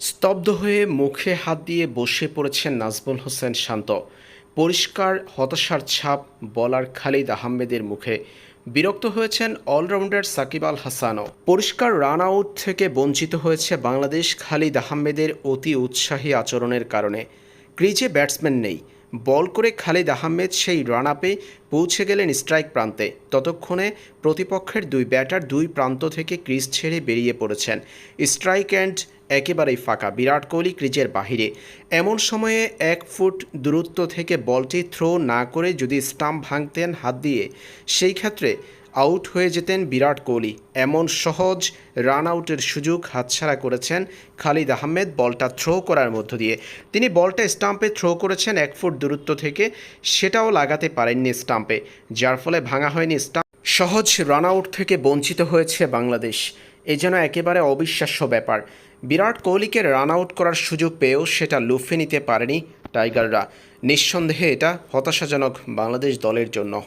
স্তব্ধ হয়ে মুখে হাত দিয়ে বসে পড়েছেন নাজমুল হোসেন শান্ত। পরিষ্কার, হতাশার ছাপ বলার খালিদ আহমেদের মুখে। বিরক্ত হয়েছেন অলরাউন্ডার সাকিব আল হাসানও। পরিষ্কার রান আউট থেকে বঞ্চিত হয়েছে বাংলাদেশ খালিদ আহমেদের অতি উৎসাহী আচরণের কারণে। ক্রিজে ব্যাটসম্যান নেই। বল করে খালিদ আহমেদ সেই রান আপে পৌঁছে গেলেন স্ট্রাইক প্রান্তে। ততক্ষণে প্রতিপক্ষের দুই ব্যাটার দুই প্রান্ত থেকে ক্রিজ ছেড়ে বেরিয়ে পড়েছেন। স্ট্রাইক অ্যান্ড একেবারেই ফাঁকা। বিরাট কোহলি ক্রিজের বাহিরে। এমন সময়ে এক ফুট দূরত্ব থেকে বলটি থ্রো না করে যদি স্টাম্প ভাঙতেন হাত দিয়ে, সেই ক্ষেত্রে আউট হয়ে যেতেন বিরাট কোহলি। এমন সহজ রান আউটের সুযোগ হাতছাড়া করেছেন খালিদ আহমেদ বলটা থ্রো করার মধ্য দিয়ে। তিনি বলটা স্টাম্পে থ্রো করেছেন এক ফুট দূরত্ব থেকে, সেটাও লাগাতে পারেননি স্টাম্পে, যার ফলে ভাঙা হয়নি স্টাম্প। সহজ রান আউট থেকে বঞ্চিত হয়েছে বাংলাদেশ। এ যেন একেবারে অবিশ্বাস্য ব্যাপার। বিরাট কোহলিকে রান আউট করার সুযোগ পেয়েও সেটা লুফে নিতে পারেনি টাইগাররা। নিঃসন্দেহে এটা হতাশাজনক বাংলাদেশ দলের জন্য।